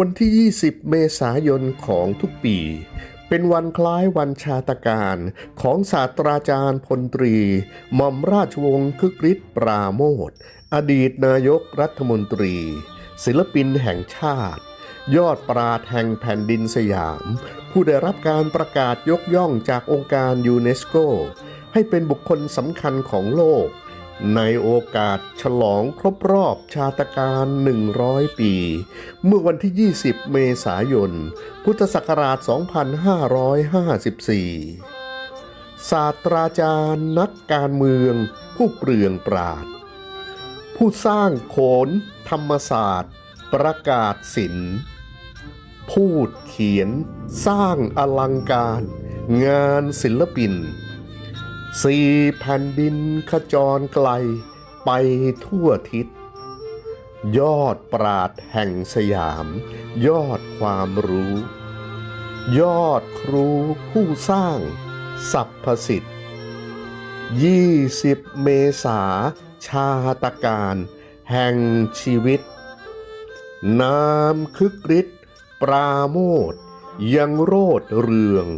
วันที่ 20 เมษายนของทุกปี เป็นวันคล้ายวันชาตการของศาสตราจารย์พลตรีหม่อมราชวงศ์คึกฤทธิ์ปราโมทอดีตนายกรัฐมนตรี ศิลปินแห่งชาติ ยอดปราดแห่งแผ่นดินสยาม ผู้ได้รับการประกาศยกย่องจากองค์การยูเนสโก ให้เป็นบุคคลสำคัญของโลก ในโอกาสฉลองครบรอบชาตการ 100 ปี เมื่อวันที่ 20 เมษายน พุทธศักราช 2554 ศาสตราจารย์นักการเมือง ผู้เปลืองปราด ผู้สร้างโขน ธรรมศาสตร์ ประกาศศิลป์พูดเขียน สร้างอลังการ งานศิลปิน สี่แผ่นดินขจรไกลไปทั่วทิศ ยอดปราดแห่งสยาม ยอดความรู้ ยอดครูผู้สร้างสรรพสิทธิ์ยี่สิบเมษาชาตการแห่งชีวิตนามคึกฤทธิ์ปราโมทยังโรดเรือง